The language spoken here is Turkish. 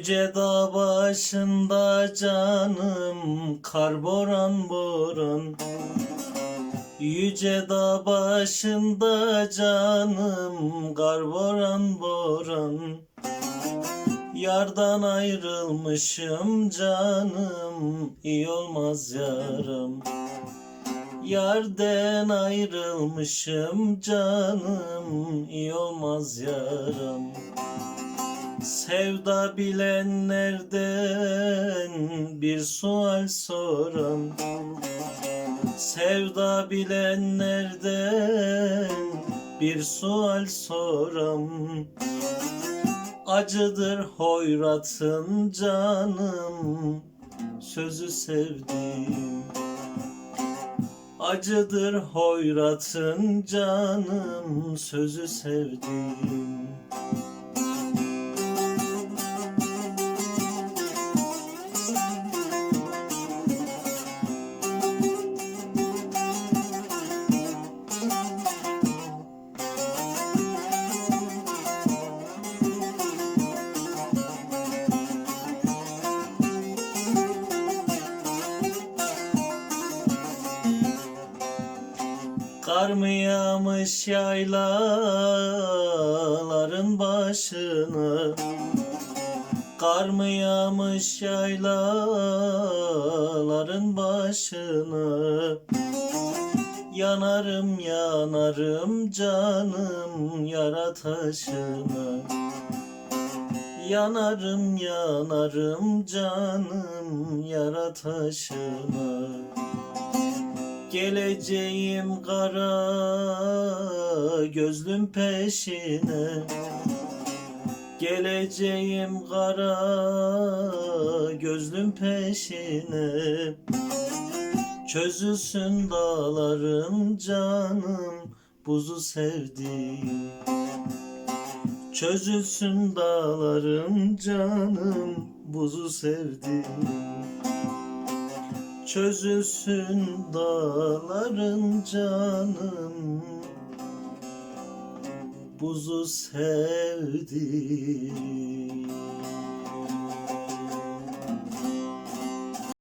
Yüce dağ başında canım kar boran boran. Yüce dağ başında canım kar boran boran. Yardan ayrılmışım canım iyi olmaz yaram. Yarden ayrılmışım canım iyi olmaz yaram Sevda bilenlerden bir sual soram Sevda bilenlerden bir sual soram Acıdır hoyratın canım Sözü sevdim Acıdır hoyratın canım Sözü sevdim Kar mı yağmış yaylaların başına Kar mı yağmış yaylaların başına Yanarım yanarım canım yara taşına Yanarım yanarım canım yara taşına Geleceğim kara gözlüm peşine. Geleceğim kara gözlüm peşine. Çözülsün dağlarım canım buzu sevdiğim. Çözülsün dağlarım canım buzu sevdiğim Çözülsün dağların canım. Buzu sevdim